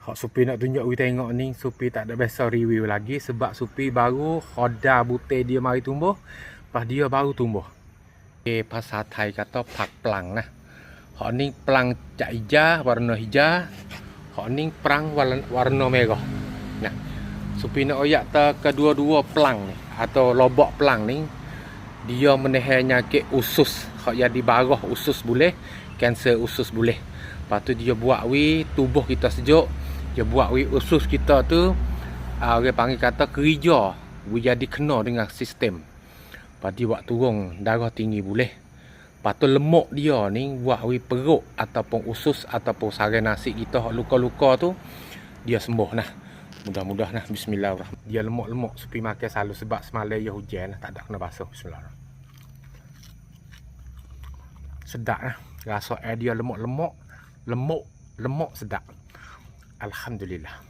Hak Supi nak tunjuk we tengok ni Supi tak ada biasa review lagi sebab Supi baru khoda butir dia mari tumbuh pas dia baru tumbuh. Okay, pasal Thai kata pak pelang nah. Hak ni pelang cak hijau warna hijau. Hak ni perang warna, merah. Nah. Supi nak oyak ta kedua-dua pelang ni atau lobok pelang ni dia menahan nyakit usus hak jadi barah usus boleh kanser usus boleh lepas tu dia buat we tubuh kita sejuk dia buat usus kita tu uh, orang panggil kata kerja jadi kena dengan sistem. Dia buat turun darah tinggi boleh. Lepas tu lemak dia ni buat we perut ataupun usus ataupun sarai nasi kita luka-luka tu dia sembuh nah mudah-mudah nah bismillahirrahmanirrahim. Dia lemak-lemak supi makan selalu sebab semalam ya hujan nah tak ada kena basuh. Bismillahirrahmanirrahim. Sedap lah rasa air dia lemak-lemak lemak lemak sedap الحمد لله.